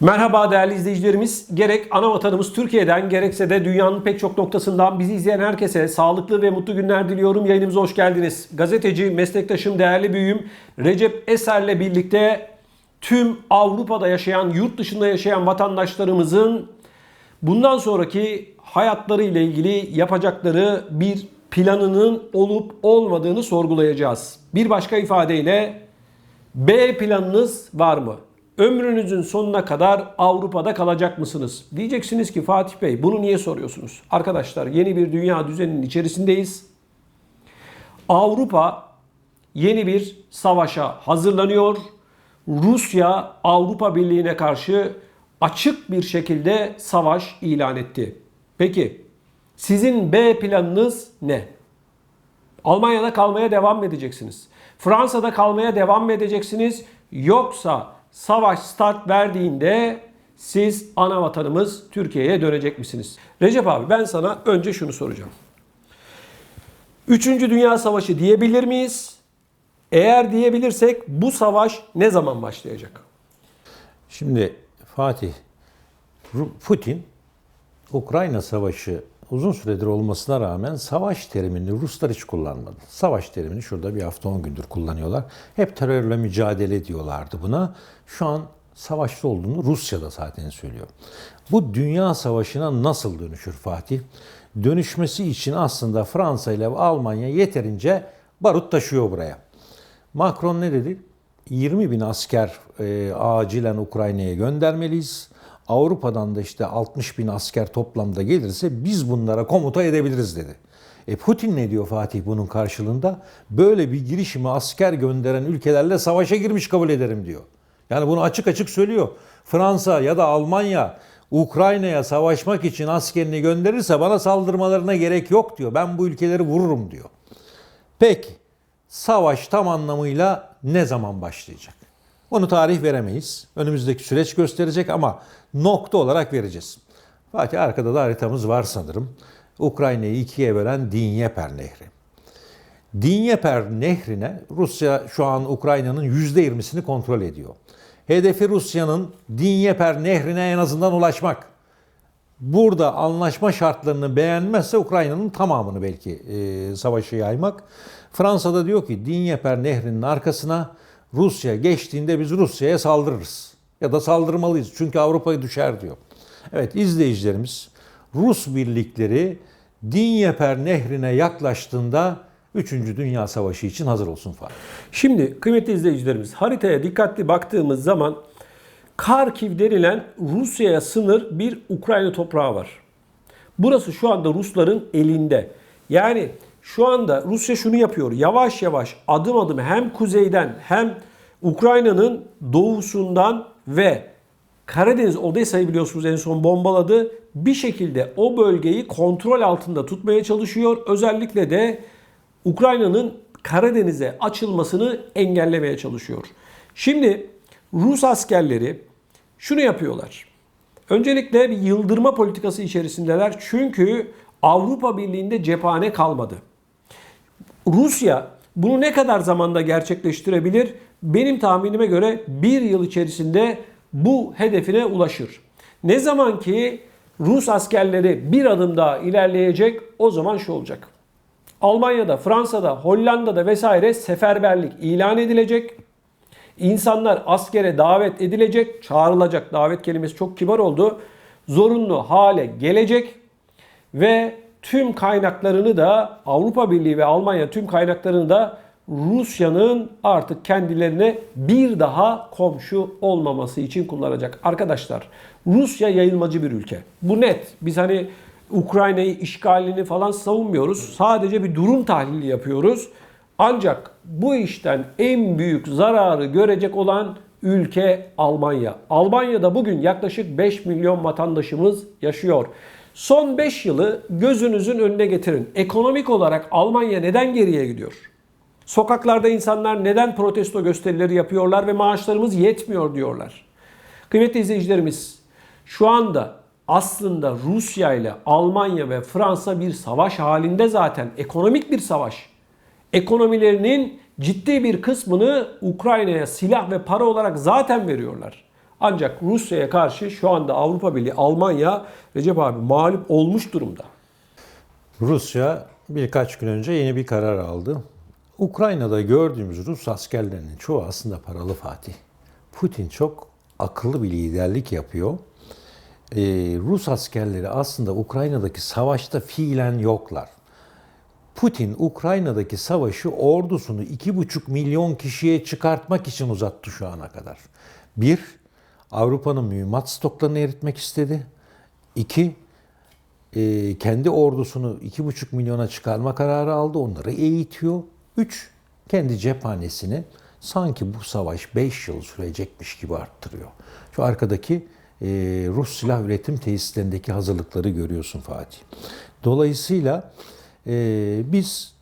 Merhaba değerli izleyicilerimiz. Gerek ana vatanımız Türkiye'den gerekse de dünyanın pek çok noktasından bizi izleyen herkese sağlıklı ve mutlu günler diliyorum. Yayınımıza hoş geldiniz. Gazeteci, meslektaşım, değerli büyüğüm Recep Eser'le birlikte tüm Avrupa'da yaşayan, yurt dışında yaşayan vatandaşlarımızın bundan sonraki hayatları ile ilgili yapacakları bir planının olup olmadığını sorgulayacağız. Bir başka ifadeyle B planınız var mı? Ömrünüzün sonuna kadar Avrupa'da kalacak mısınız? Diyeceksiniz ki Fatih Bey bunu niye soruyorsunuz? Arkadaşlar yeni bir dünya düzeninin içerisindeyiz. Avrupa yeni bir savaşa hazırlanıyor. Rusya Avrupa Birliği'ne karşı açık bir şekilde savaş ilan etti. Peki sizin B planınız ne? Almanya'da kalmaya devam mı edeceksiniz? Fransa'da kalmaya devam mı edeceksiniz? Yoksa savaş start verdiğinde siz ana vatanımız Türkiye'ye dönecek misiniz? Recep abi ben sana önce şunu soracağım. Üçüncü Dünya Savaşı diyebilir miyiz? Eğer diyebilirsek bu savaş ne zaman başlayacak? Şimdi Fatih, Putin Ukrayna Savaşı uzun süredir olmasına rağmen savaş terimini Ruslar hiç kullanmadı. Savaş terimini şurada bir hafta 10 gündür kullanıyorlar. Hep terörle mücadele diyorlardı buna. Şu an savaşta olduğunu Rusya da zaten söylüyor. Bu dünya savaşına nasıl dönüşür Fatih? Dönüşmesi için aslında Fransa ile Almanya yeterince barut taşıyor buraya. Macron ne dedi? 20 bin asker e, acilen Ukrayna'ya göndermeliyiz. Avrupa'dan da işte 60 bin asker toplamda gelirse biz bunlara komuta edebiliriz dedi. E Putin ne diyor Fatih bunun karşılığında? Böyle bir girişimi asker gönderen ülkelerle savaşa girmiş kabul ederim diyor. Yani bunu açık açık söylüyor. Fransa ya da Almanya Ukrayna'ya savaşmak için askerini gönderirse bana saldırmalarına gerek yok diyor. Ben bu ülkeleri vururum diyor. Peki savaş tam anlamıyla ne zaman başlayacak? Onu tarih veremeyiz. Önümüzdeki süreç gösterecek ama nokta olarak vereceğiz. Fatih arkada da haritamız var sanırım. Ukrayna'yı ikiye bölen Dinyeper Nehri. Dinyeper Nehri'ne Rusya şu an Ukrayna'nın %20'sini kontrol ediyor. Hedefi Rusya'nın Dinyeper Nehri'ne en azından ulaşmak. Burada anlaşma şartlarını beğenmezse Ukrayna'nın tamamını belki e, savaşı yaymak. Fransa'da diyor ki Dinyeper Nehri'nin arkasına Rusya geçtiğinde biz Rusya'ya saldırırız. Ya da saldırmalıyız çünkü Avrupa'yı düşer diyor. Evet izleyicilerimiz Rus birlikleri Dinyeper Nehri'ne yaklaştığında 3. Dünya Savaşı için hazır olsun falan. Şimdi kıymetli izleyicilerimiz haritaya dikkatli baktığımız zaman Karkiv denilen Rusya'ya sınır bir Ukrayna toprağı var. Burası şu anda Rusların elinde. Yani şu anda Rusya şunu yapıyor. Yavaş yavaş adım adım hem kuzeyden hem Ukrayna'nın doğusundan ve Karadeniz Odessa'yı biliyorsunuz en son bombaladı. Bir şekilde o bölgeyi kontrol altında tutmaya çalışıyor. Özellikle de Ukrayna'nın Karadeniz'e açılmasını engellemeye çalışıyor. Şimdi Rus askerleri şunu yapıyorlar. Öncelikle bir yıldırma politikası içerisindeler. Çünkü Avrupa Birliği'nde cephane kalmadı. Rusya bunu ne kadar zamanda gerçekleştirebilir? Benim tahminime göre bir yıl içerisinde bu hedefine ulaşır. Ne zaman ki Rus askerleri bir adım daha ilerleyecek o zaman şu olacak. Almanya'da, Fransa'da, Hollanda'da vesaire seferberlik ilan edilecek. İnsanlar askere davet edilecek, çağrılacak. Davet kelimesi çok kibar oldu. Zorunlu hale gelecek ve tüm kaynaklarını da Avrupa Birliği ve Almanya tüm kaynaklarını da Rusya'nın artık kendilerine bir daha komşu olmaması için kullanacak. Arkadaşlar Rusya yayılmacı bir ülke. Bu net. Biz hani Ukrayna'yı işgalini falan savunmuyoruz. Sadece bir durum tahlili yapıyoruz. Ancak bu işten en büyük zararı görecek olan ülke Almanya. Almanya'da bugün yaklaşık 5 milyon vatandaşımız yaşıyor. Son 5 yılı gözünüzün önüne getirin. Ekonomik olarak Almanya neden geriye gidiyor? Sokaklarda insanlar neden protesto gösterileri yapıyorlar ve maaşlarımız yetmiyor diyorlar. Kıymetli izleyicilerimiz, şu anda aslında Rusya ile Almanya ve Fransa bir savaş halinde zaten. Ekonomik bir savaş. Ekonomilerinin ciddi bir kısmını Ukrayna'ya silah ve para olarak zaten veriyorlar. Ancak Rusya'ya karşı şu anda Avrupa Birliği, Almanya, Recep abi mağlup olmuş durumda. Rusya birkaç gün önce yeni bir karar aldı. Ukrayna'da gördüğümüz Rus askerlerinin çoğu aslında paralı Fatih. Putin çok akıllı bir liderlik yapıyor. Ee, Rus askerleri aslında Ukrayna'daki savaşta fiilen yoklar. Putin Ukrayna'daki savaşı ordusunu 2,5 milyon kişiye çıkartmak için uzattı şu ana kadar. Bir, Avrupa'nın mühimmat stoklarını eritmek istedi. İki, e, kendi ordusunu 2,5 milyona çıkarma kararı aldı. Onları eğitiyor. Üç, kendi cephanesini sanki bu savaş 5 yıl sürecekmiş gibi arttırıyor. Şu arkadaki e, Rus silah üretim tesislerindeki hazırlıkları görüyorsun Fatih. Dolayısıyla e, biz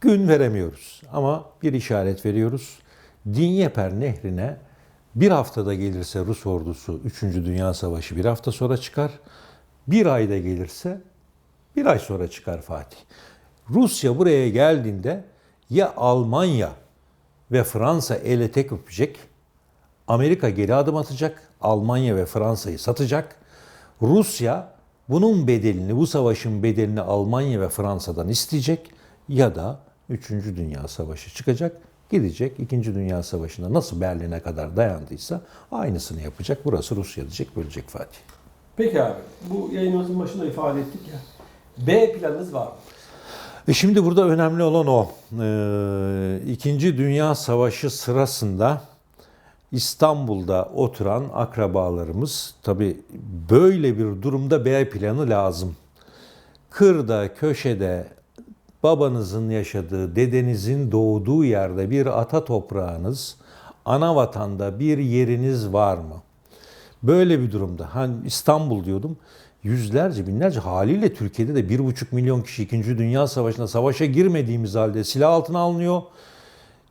gün veremiyoruz ama bir işaret veriyoruz. Dinyeper Nehri'ne bir haftada gelirse Rus ordusu 3. Dünya Savaşı bir hafta sonra çıkar. Bir ayda gelirse bir ay sonra çıkar Fatih. Rusya buraya geldiğinde ya Almanya ve Fransa ele tek öpecek, Amerika geri adım atacak, Almanya ve Fransa'yı satacak. Rusya bunun bedelini, bu savaşın bedelini Almanya ve Fransa'dan isteyecek ya da 3. Dünya Savaşı çıkacak, gidecek 2. Dünya Savaşı'nda nasıl Berlin'e kadar dayandıysa aynısını yapacak. Burası Rusya diyecek, bölecek Fatih. Peki abi bu yayınımızın başında ifade ettik ya. B planınız var mı? E şimdi burada önemli olan o. Ee, İkinci Dünya Savaşı sırasında İstanbul'da oturan akrabalarımız tabi böyle bir durumda B planı lazım. Kırda, köşede babanızın yaşadığı, dedenizin doğduğu yerde bir ata toprağınız, ana vatanda bir yeriniz var mı? Böyle bir durumda, hani İstanbul diyordum, yüzlerce, binlerce haliyle Türkiye'de de bir buçuk milyon kişi 2. Dünya Savaşı'nda savaşa girmediğimiz halde silah altına alınıyor.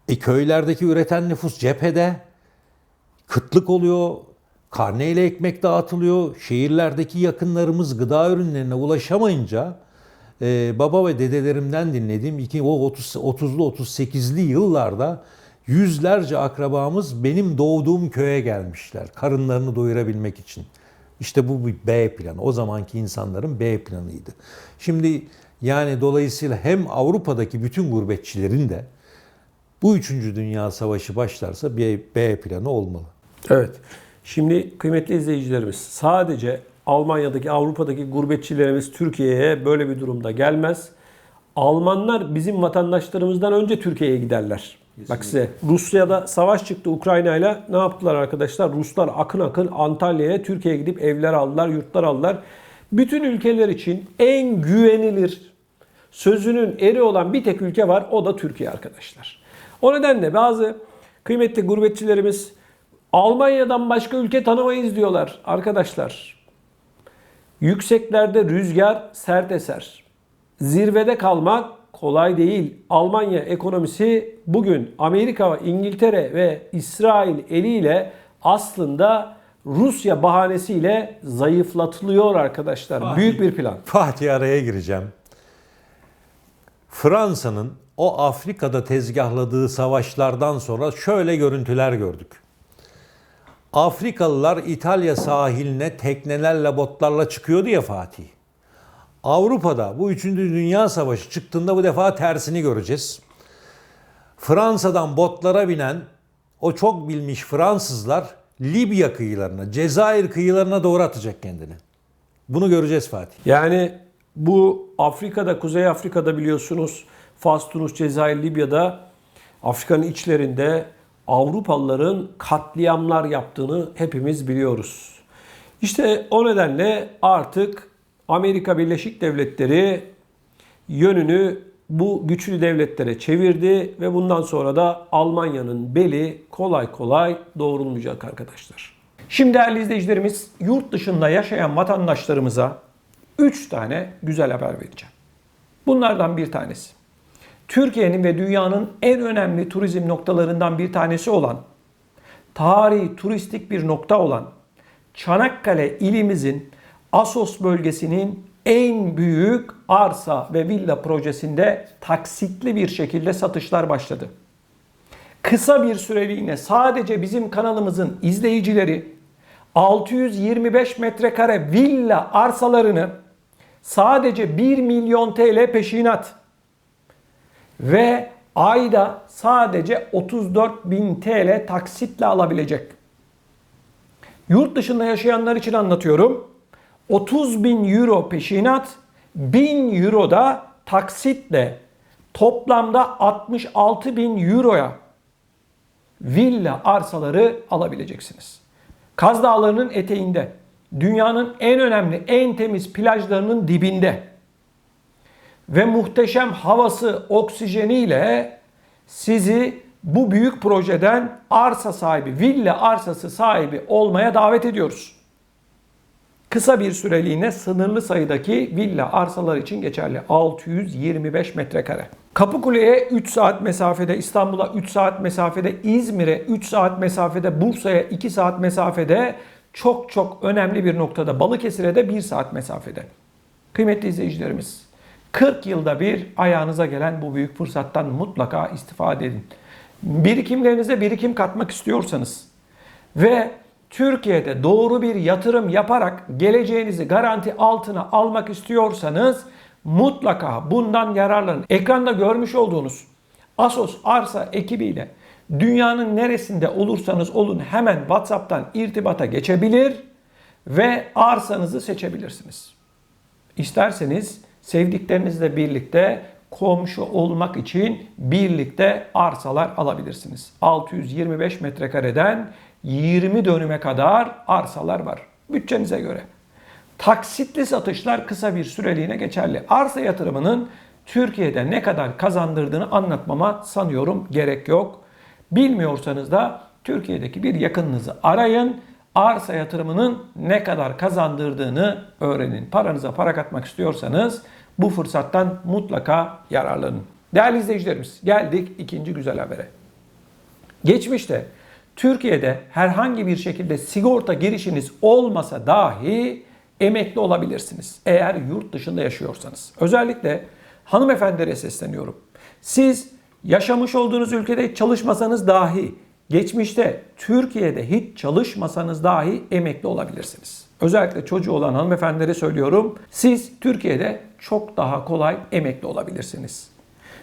E köylerdeki üreten nüfus cephede, kıtlık oluyor, karneyle ekmek dağıtılıyor. Şehirlerdeki yakınlarımız gıda ürünlerine ulaşamayınca e, baba ve dedelerimden dinlediğim iki, o 30, 30'lu 38'li yıllarda yüzlerce akrabamız benim doğduğum köye gelmişler. Karınlarını doyurabilmek için. İşte bu bir B planı. O zamanki insanların B planıydı. Şimdi yani dolayısıyla hem Avrupa'daki bütün gurbetçilerin de bu 3. Dünya Savaşı başlarsa bir B planı olmalı. Evet. Şimdi kıymetli izleyicilerimiz sadece Almanya'daki, Avrupa'daki gurbetçilerimiz Türkiye'ye böyle bir durumda gelmez. Almanlar bizim vatandaşlarımızdan önce Türkiye'ye giderler. Bak size Rusya'da savaş çıktı Ukrayna'yla. Ne yaptılar arkadaşlar? Ruslar akın akın Antalya'ya, Türkiye'ye gidip evler aldılar, yurtlar aldılar. Bütün ülkeler için en güvenilir sözünün eri olan bir tek ülke var. O da Türkiye arkadaşlar. O nedenle bazı kıymetli gurbetçilerimiz Almanya'dan başka ülke tanımayız diyorlar arkadaşlar. Yükseklerde rüzgar sert eser. Zirvede kalmak kolay değil. Almanya ekonomisi bugün Amerika, İngiltere ve İsrail eliyle aslında Rusya bahanesiyle zayıflatılıyor arkadaşlar. Büyük bir plan. Fatih araya gireceğim. Fransa'nın o Afrika'da tezgahladığı savaşlardan sonra şöyle görüntüler gördük. Afrikalılar İtalya sahiline teknelerle, botlarla çıkıyordu ya Fatih. Avrupa'da bu 3. Dünya Savaşı çıktığında bu defa tersini göreceğiz. Fransa'dan botlara binen o çok bilmiş Fransızlar Libya kıyılarına, Cezayir kıyılarına doğru atacak kendini. Bunu göreceğiz Fatih. Yani bu Afrika'da, Kuzey Afrika'da biliyorsunuz Fas, Tunus, Cezayir, Libya'da Afrika'nın içlerinde Avrupalıların katliamlar yaptığını hepimiz biliyoruz. İşte o nedenle artık Amerika Birleşik Devletleri yönünü bu güçlü devletlere çevirdi ve bundan sonra da Almanya'nın beli kolay kolay doğrulmayacak arkadaşlar. Şimdi değerli izleyicilerimiz yurt dışında yaşayan vatandaşlarımıza 3 tane güzel haber vereceğim. Bunlardan bir tanesi. Türkiye'nin ve dünyanın en önemli turizm noktalarından bir tanesi olan, tarihi turistik bir nokta olan Çanakkale ilimizin Asos bölgesinin en büyük arsa ve villa projesinde taksitli bir şekilde satışlar başladı. kısa bir süreliğine sadece bizim kanalımızın izleyicileri 625 metrekare villa arsalarını sadece 1 milyon TL peşinat ve ayda sadece 34 bin TL taksitle alabilecek. Yurt dışında yaşayanlar için anlatıyorum. 30 bin euro peşinat, 1000 euro da taksitle toplamda 66 bin euroya villa arsaları alabileceksiniz. Kaz Dağları'nın eteğinde, dünyanın en önemli, en temiz plajlarının dibinde ve muhteşem havası, oksijeniyle sizi bu büyük projeden arsa sahibi, villa arsası sahibi olmaya davet ediyoruz. Kısa bir süreliğine sınırlı sayıdaki villa arsalar için geçerli. 625 metrekare. Kapıkule'ye 3 saat mesafede, İstanbul'a 3 saat mesafede, İzmir'e 3 saat mesafede, Bursa'ya 2 saat mesafede, çok çok önemli bir noktada Balıkesir'e de 1 saat mesafede. Kıymetli izleyicilerimiz, 40 yılda bir ayağınıza gelen bu büyük fırsattan mutlaka istifade edin. Birikimlerinize birikim katmak istiyorsanız ve Türkiye'de doğru bir yatırım yaparak geleceğinizi garanti altına almak istiyorsanız mutlaka bundan yararlanın. Ekranda görmüş olduğunuz Asos Arsa ekibiyle dünyanın neresinde olursanız olun hemen WhatsApp'tan irtibata geçebilir ve arsanızı seçebilirsiniz. İsterseniz sevdiklerinizle birlikte komşu olmak için birlikte arsalar alabilirsiniz. 625 metrekareden 20 dönüme kadar arsalar var. Bütçenize göre. Taksitli satışlar kısa bir süreliğine geçerli. Arsa yatırımının Türkiye'de ne kadar kazandırdığını anlatmama sanıyorum gerek yok. Bilmiyorsanız da Türkiye'deki bir yakınınızı arayın. Arsa yatırımının ne kadar kazandırdığını öğrenin. Paranıza para katmak istiyorsanız bu fırsattan mutlaka yararlanın. Değerli izleyicilerimiz geldik ikinci güzel habere. Geçmişte Türkiye'de herhangi bir şekilde sigorta girişiniz olmasa dahi emekli olabilirsiniz. Eğer yurt dışında yaşıyorsanız. Özellikle hanımefendilere sesleniyorum. Siz yaşamış olduğunuz ülkede çalışmasanız dahi geçmişte Türkiye'de hiç çalışmasanız dahi emekli olabilirsiniz. Özellikle çocuğu olan hanımefendilere söylüyorum. Siz Türkiye'de çok daha kolay emekli olabilirsiniz.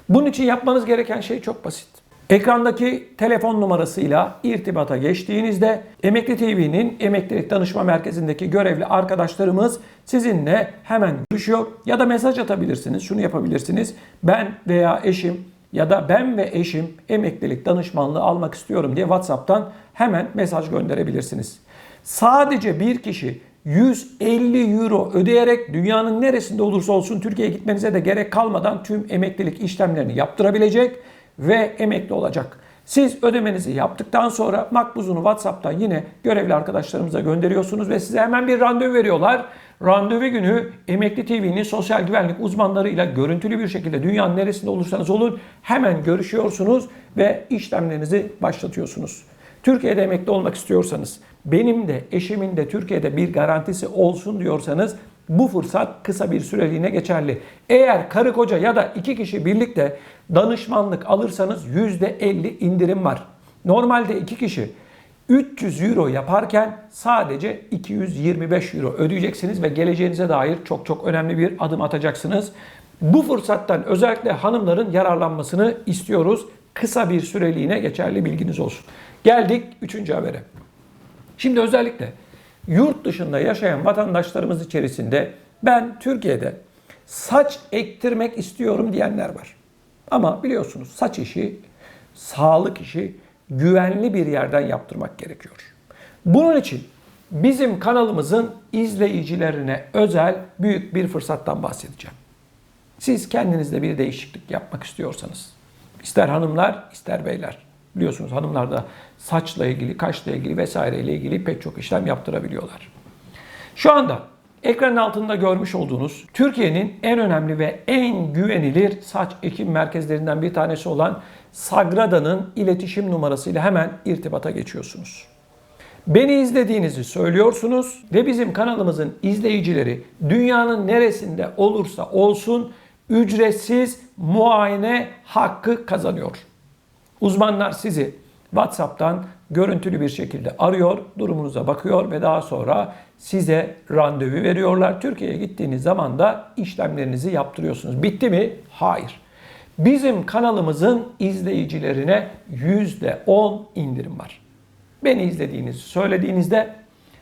Bunun için yapmanız gereken şey çok basit. Ekrandaki telefon numarasıyla irtibata geçtiğinizde Emekli TV'nin Emeklilik Danışma Merkezi'ndeki görevli arkadaşlarımız sizinle hemen görüşüyor ya da mesaj atabilirsiniz. Şunu yapabilirsiniz. Ben veya eşim ya da ben ve eşim emeklilik danışmanlığı almak istiyorum diye WhatsApp'tan hemen mesaj gönderebilirsiniz. Sadece bir kişi 150 euro ödeyerek dünyanın neresinde olursa olsun Türkiye'ye gitmenize de gerek kalmadan tüm emeklilik işlemlerini yaptırabilecek ve emekli olacak. Siz ödemenizi yaptıktan sonra makbuzunu WhatsApp'tan yine görevli arkadaşlarımıza gönderiyorsunuz ve size hemen bir randevu veriyorlar. Randevu günü Emekli TV'nin sosyal güvenlik uzmanlarıyla görüntülü bir şekilde dünyanın neresinde olursanız olun hemen görüşüyorsunuz ve işlemlerinizi başlatıyorsunuz. Türkiye'de emekli olmak istiyorsanız, benim de eşimin de Türkiye'de bir garantisi olsun diyorsanız bu fırsat kısa bir süreliğine geçerli. Eğer karı koca ya da iki kişi birlikte danışmanlık alırsanız %50 indirim var. Normalde iki kişi 300 euro yaparken sadece 225 euro ödeyeceksiniz ve geleceğinize dair çok çok önemli bir adım atacaksınız. Bu fırsattan özellikle hanımların yararlanmasını istiyoruz. Kısa bir süreliğine geçerli bilginiz olsun. Geldik üçüncü habere. Şimdi özellikle yurt dışında yaşayan vatandaşlarımız içerisinde ben Türkiye'de saç ektirmek istiyorum diyenler var. Ama biliyorsunuz saç işi, sağlık işi güvenli bir yerden yaptırmak gerekiyor. Bunun için bizim kanalımızın izleyicilerine özel büyük bir fırsattan bahsedeceğim. Siz kendinizde bir değişiklik yapmak istiyorsanız, ister hanımlar ister beyler, biliyorsunuz hanımlar da saçla ilgili, kaşla ilgili vesaireyle ilgili pek çok işlem yaptırabiliyorlar. Şu anda ekranın altında görmüş olduğunuz Türkiye'nin en önemli ve en güvenilir saç ekim merkezlerinden bir tanesi olan Sagrada'nın iletişim numarasıyla hemen irtibata geçiyorsunuz. Beni izlediğinizi söylüyorsunuz ve bizim kanalımızın izleyicileri dünyanın neresinde olursa olsun ücretsiz muayene hakkı kazanıyor. Uzmanlar sizi WhatsApp'tan görüntülü bir şekilde arıyor, durumunuza bakıyor ve daha sonra size randevu veriyorlar. Türkiye'ye gittiğiniz zaman da işlemlerinizi yaptırıyorsunuz. Bitti mi? Hayır. Bizim kanalımızın izleyicilerine %10 indirim var. Beni izlediğinizi söylediğinizde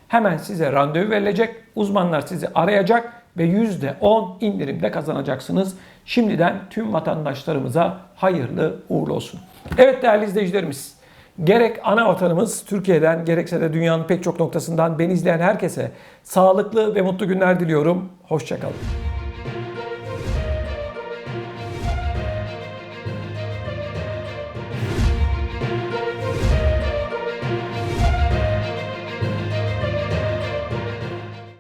hemen size randevu verilecek. Uzmanlar sizi arayacak ve %10 indirimde kazanacaksınız. Şimdiden tüm vatandaşlarımıza hayırlı uğurlu olsun. Evet değerli izleyicilerimiz, gerek ana vatanımız Türkiye'den gerekse de dünyanın pek çok noktasından beni izleyen herkese sağlıklı ve mutlu günler diliyorum. Hoşçakalın.